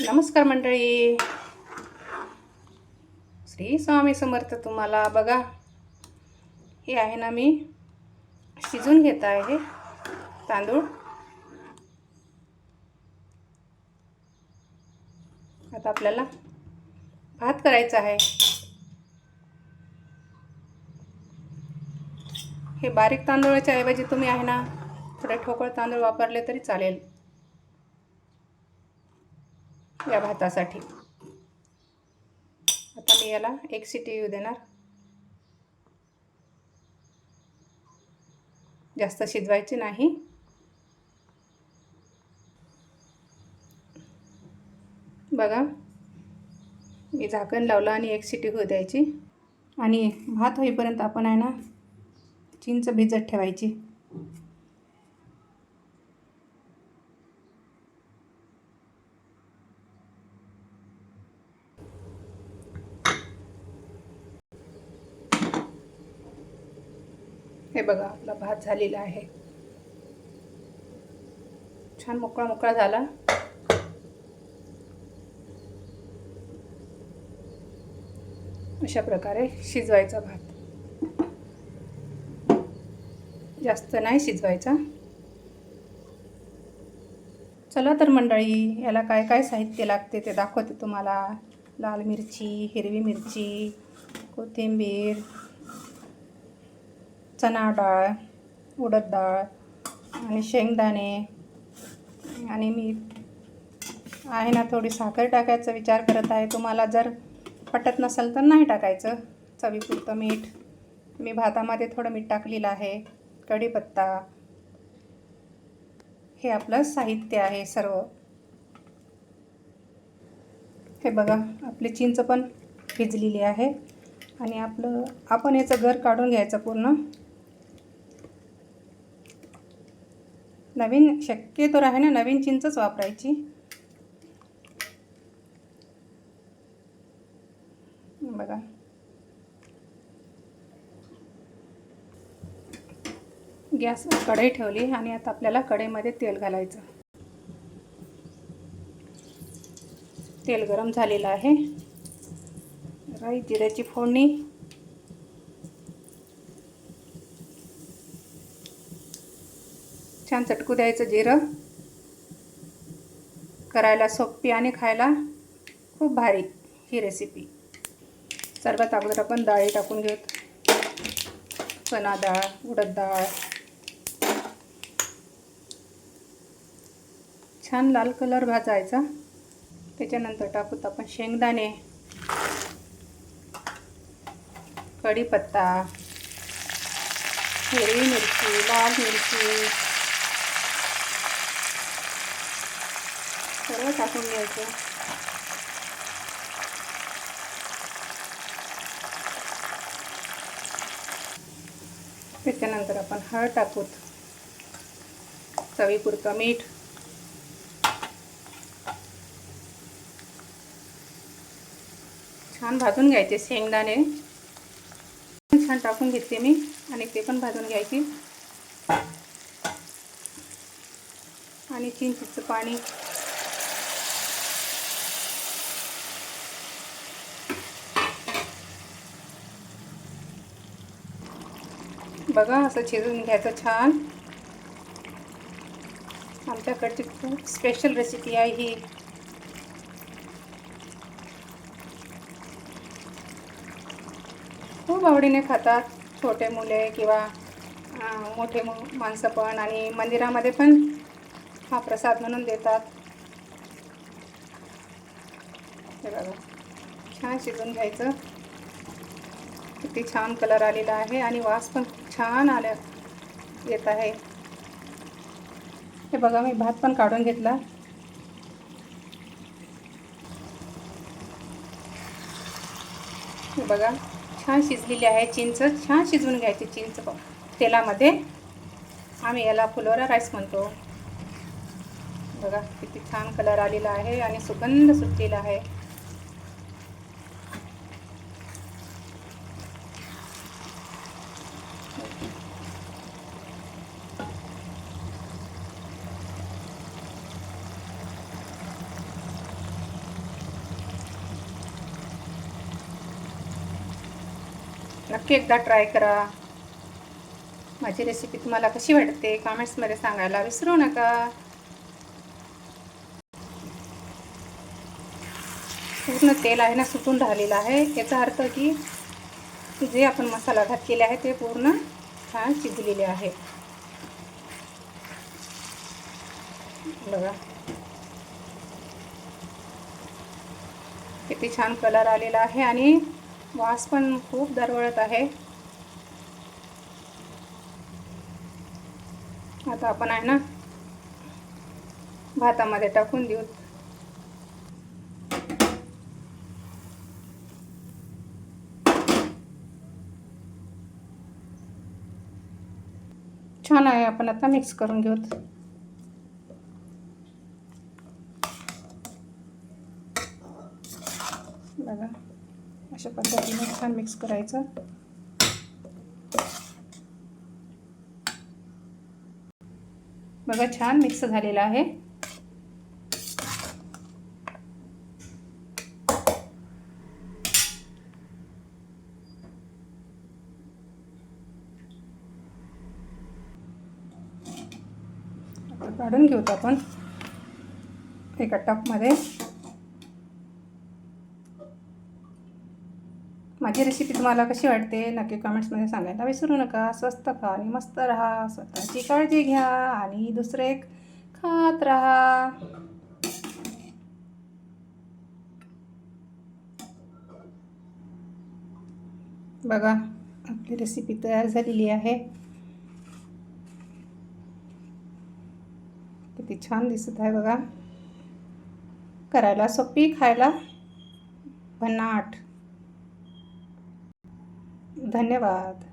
नमस्कार मंडळी. श्री स्वामी समर्थ तुम्हाला बघा. हे आहे ना मी शिजून घेत आहे तांदूळ. आता आपल्याला भात करायचा आहे. हे बारीक तांदूळाच्या ऐवजी तुम्ही आहे ना थोडे ठोकळ तांदूळ वापरले तरी चालेल. या भातासाठी. आता मी याला एक सिटी येऊ देणार. जास्त शिजवायची नाही. बघा मी झाकण लावलं आणि एक सिटी होऊ द्यायची. आणि भात होईपर्यंत आपण आहे ना चिंच भिजत ठेवायची. हे बघा आपला भात झालेला आहे. छान मोकळा मोकळा झाला. अशा प्रकारे शिजवायचा भात. जास्त नाही शिजवायचा. चला तर मंडळी याला काय काय साहित्य लागते ते दाखवते तुम्हाला. लाल मिरची हिरवी मिरची कोथिंबीर चणा डाळ उडद डाळ आणि शेंगदाणे आणि मीठ. आहे ना थोडी साखर टाकायचा विचार करत आहे. तुम्हाला जर पटत नसेल तर नाही टाकायचं. चवीपुरतं मीठ. मी भातामध्ये थोडं मीठ टाकलेलं आहे. कढीपत्ता. हे आपलं साहित्य आहे सर्व. हे बघा आपली चिंच पण भिजलेली आहे. आणि आपलं आपण याचं घर काढून घ्यायचं पूर्ण. नवीन शक्यतो आहे ना नवीन चिंचच वापरायची. बघा. गॅस कढई ठेवली आणि आता आपल्याला कढईमध्ये तेल घालायचं. तेल गरम झालेलं आहे. राई जिऱ्याची फोडणी. छान चटकू द्यायचं जिरं. करायला सोपी आणि खायला खूप भारी ही रेसिपी सर्वात अगोदर आपण डाळी टाकून घेऊ. चणा डाळ उडद डाळ. छान लाल कलर भाजायचा. त्याच्यानंतर टाकूत आपण शेंगदाणे. कढीपत्ता. हिरवी मिरची लाल मिरची. सर्व टाकून घ्यायचं. त्याच्यानंतर आपण हळद टाकूत चवीपुरतं मीठ. छान भाजून घ्यायचे शेंगदाणे. छान टाकून घेते मी आणि ते पण भाजून घ्यायची. आणि चिंचेचं पाणी. बघा असं शिजून घ्यायचं छान. आमच्याकडची खूप स्पेशल रेसिपी आहे ही. खूप आवडीने खातात छोटे मुले किंवा मोठे माणसं पण आणि मंदिरामध्ये पण हा प्रसाद म्हणून देतात. हे बघा छान शिजून घ्यायचं. किती छान कलर आलेला आहे आणि वास पण खूप छान आल्या येत आहे. हे बघा मी भात पण काढून घेतला. हे बघा छान शिजलेली आहे चिंच. छान शिजवून घ्यायची चिंच तेलामध्ये. आम्ही याला फुलोरा राईस म्हणतो. बघा किती छान कलर आलेला आहे आणि सुगंध सुटलेला आहे. नक्की एकदा ट्राय करा. माझी रेसिपी तुम्हाला कशी वाटते? कमेंट्समध्ये सांगायला विसरू नका. पूर्ण तेल आहे ना सुटून राहिलेलं आहे. याचा अर्थ की जे आपण मसाला घातलेले आहे ते पूर्ण छान शिजलेले आहे. बघा. किती छान कलर आलेला आहे आणि वास पण खूप दरवळत आहे. आता आपण आहे ना भातामध्ये टाकून देऊ. छान आहे आपण आता मिक्स करून घेऊत. बघा. अशा पद्धतीने छान मिक्स करायचं. बघा छान मिक्स झालेलं आहे. काढून घेऊत आपण एका टपमध्ये. माझी रेसिपी तुम्हाला कशी वाटते नक्की कमेंट्समध्ये सांगायला विसरू नका. स्वस्त खा आणि मस्त राहा. स्वतःची काळजी घ्या आणि दुसरे खात राहा. बघा आपली रेसिपी तयार झालेली आहे. किती छान दिसत आहे बघा. करायला सोपी खायला भन्नाट. धन्यवाद.